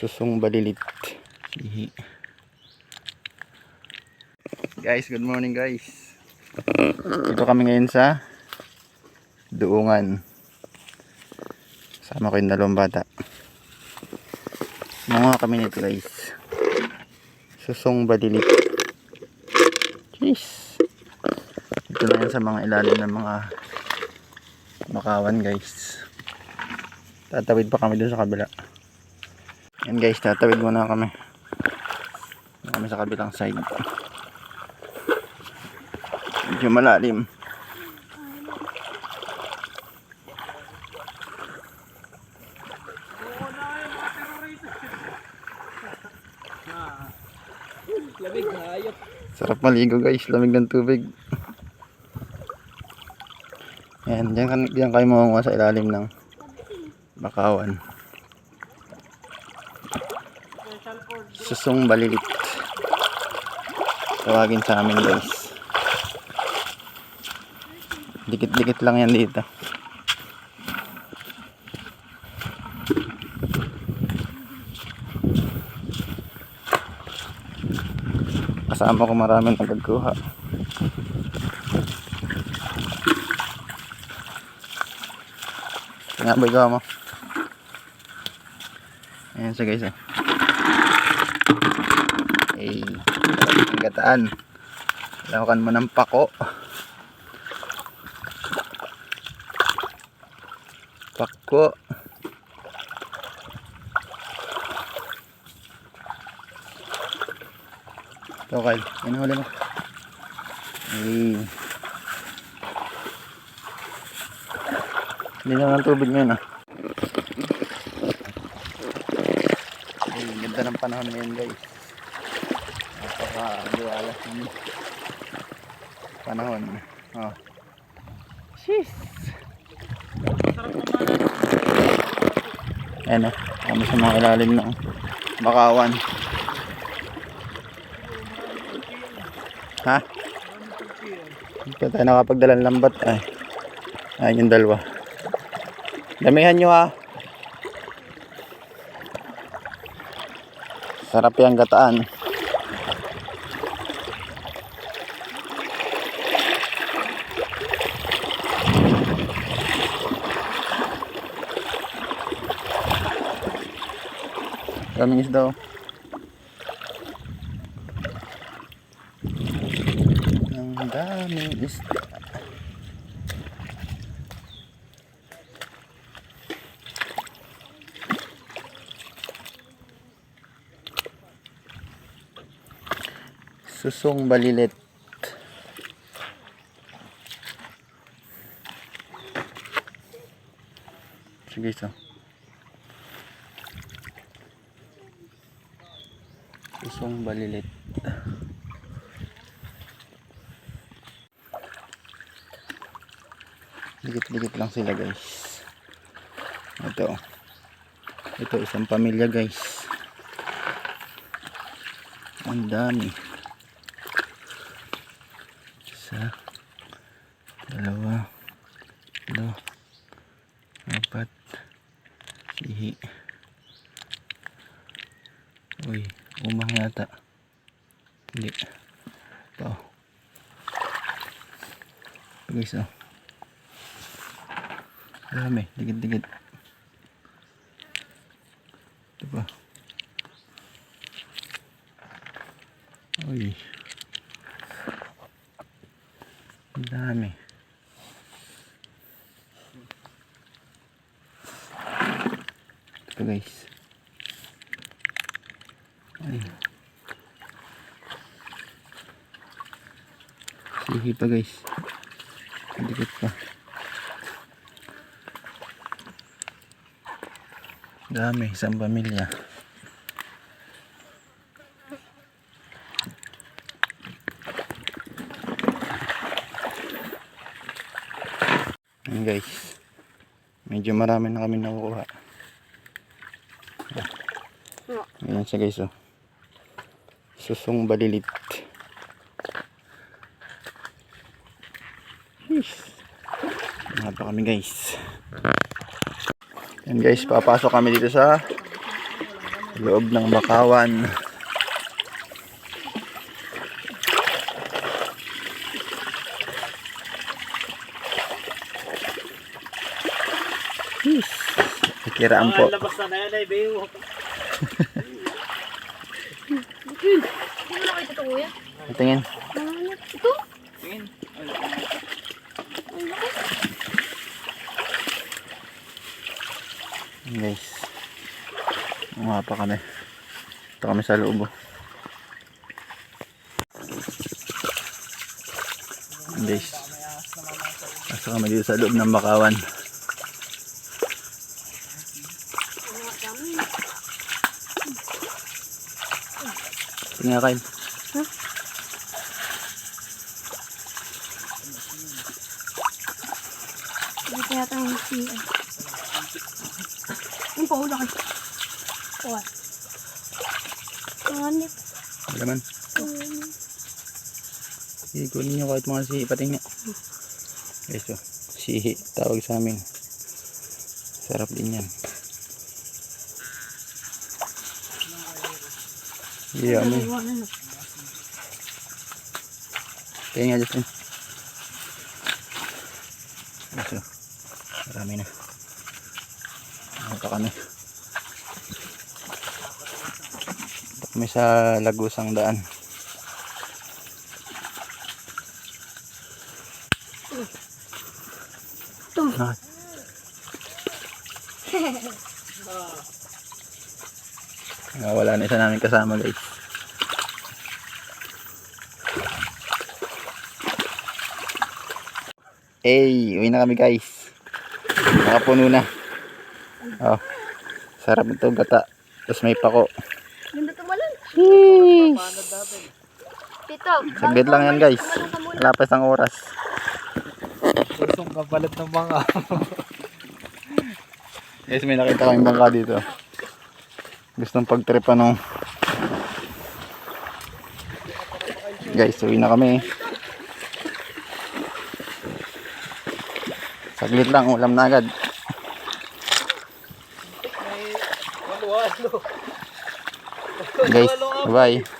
susung balilit. Sihi guys good morning guys. Dito kami ngayon sa duungan. Sama ko yung dalawang bata. Mga kami nito guys. Susung balilit. Jeez. Ito na yan sa mga ilalim ng mga makawan guys. Tatawid pa kami dun sa kabila yan guys tatawid muna kami. Kami sa kabilang side. Medyo malalim. Lamig na ayot. sarap maligo guys. Lamig ng tubig. Yan dyan, kan- dyan kayo mamunga sa ilalim ng bakawan susung balilit. Tawagin sa amin guys. Dikit-dikit lang yan dito. Kasama ko maraming nagkuha. Nga boy mo? Ayan siya guys eh ay ang gataan lawakan mo ng pako. Pako. Ito Kyle. Ang huli mo. Ay. Hindi na ng tubig ngayon ah. Ganda ng panahon ngayon guys napaka-liwalas ng panahon oh Jeez. Ayan o, kami sa mga ilalim ng bakawan. Ha? Hindi tayo nakapagdalang lambat. Ay, ayan yung dalawa. Damihan nyo ha. Sarap yung gataan. Daming isda oh. Ang daming isda. Susong balilit. Sige so. Susong balilit. Dikit-dikit lang sila guys. Ito. Ito isang pamilya guys. Ang dami. Isa. Dalawa. Tatlo. Apat. Sihi. Uy, umang yata. Hindi. Ito. Guys, oh. Dami, dikit-dikit. Ito pa. Uy. Dami. Ito guys. Sihi pa guys. Dikit pa. Dami, isang pamilya. Ayan guys. Medyo marami na kami nakukuha. Ayan siya guys oh. Susong balilit. Yes. Pa kami guys. Yan guys, papasok kami dito sa Loob ng bakawan. Kiraan po. labas na na yan ay bayo. Hindi na kayo ito, kuya. Tingin. Ano? Ito? Tingin. Ang laki. Guys. Nga pa kami. Ito kami sa loob. oh. Guys. Nasa kami dito sa loob ng bakawan. Tingnan kain. Hindi kaya tayong siya. Yung pa, laki. What? Hanip. Wala man. Ikunin nyo kahit mga sihi. Pating nga. Guys, oh. Sihi. Tawag sa amin. Sarap din yan. Yeah, may. Ano? Kaya nga, Justin. Ito. Marami na. Ano kami? Ito kami sa Lagusang Daan. Ito. Ah. Ah, wala na isa namin kasama guys. Hey, uwi na kami guys. Nakapuno na. Oh, sarap ito gata. Tapos may pako. Ganda tumalon. Paano dapat? Tito. Saglit lang yan guys. Wala pa isang oras. Kursong kapalit ng mga. Guys, may nakita kaming bangka dito. Gustong pagtripa nung Guys, uwi na kami. Saglit lang, ulam na agad. Guys, bye.